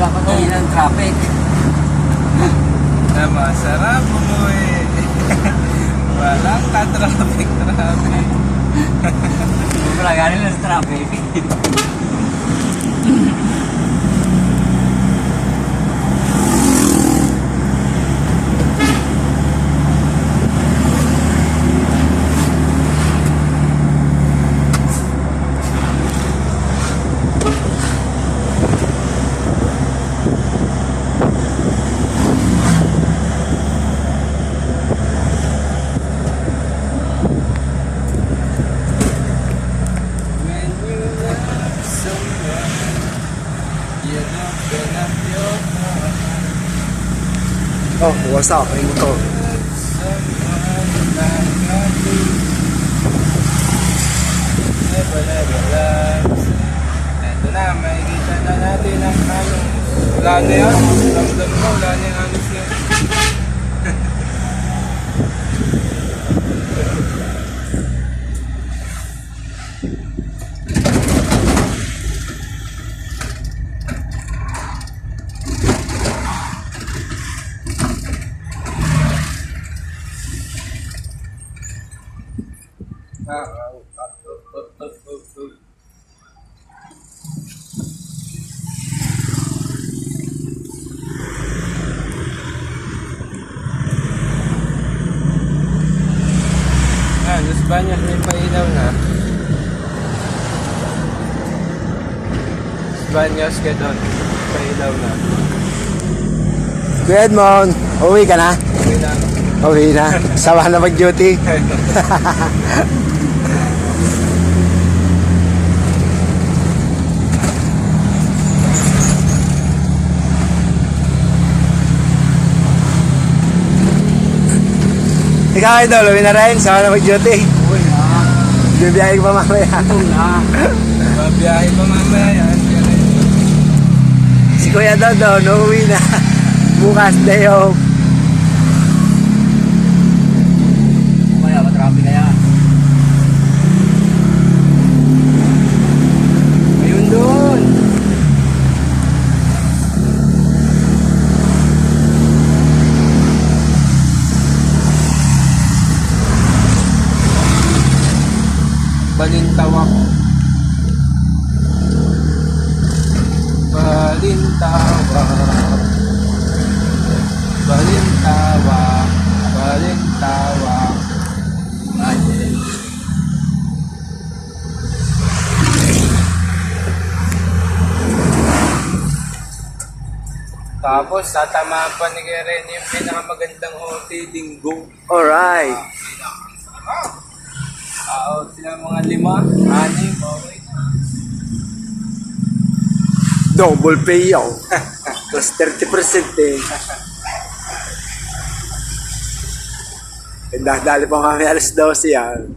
Nagpapadali ng traffic. Na masarap umuwi. Walang ka-traffic-traffic. Wala galing ng traffic. Oh, wasak. Ang motor. Someone like I do. Never, never loves. Eto na, makikita na natin ang ano. Wala na yan. Ramdam mo, wala na yung anos na yun. Ah, Los Baños may pailaw na. Los Baños doon. Pailaw na. Kuya Edmond, uwi ka na? Okay lang. Uwi na. Sama na mag-duty. Ikaw, Idol, uwi na rin. Sama na mag-duty. Uy na. Bibiyahe pa mamaya. Ito na. Mabiyahe pa mamaya Si Kuya Dodo, uuwi na. Bukas, day off. Balintawak. Balintawak. Balintawak. Balintawak. Ay, Tapos, tatamaan pa ni Keren yung pinakamagandang OT, Dinggo. Alright. Sila mga lima, anim, okay na. Double pay yaw. Plus 30% eh. Eh, Dahil pa kami alas 12 yan.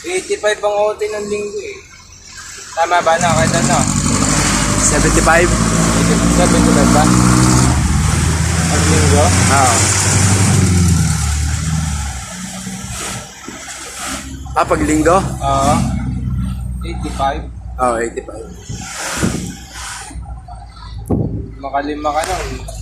85 ang OT ng linggo eh. Tama ba na? Kahit ano? 75? 75 ba? Ang linggo? Oo. Ah, pag linggo? Oo. 85. Oo, 85. Makalima ka lang.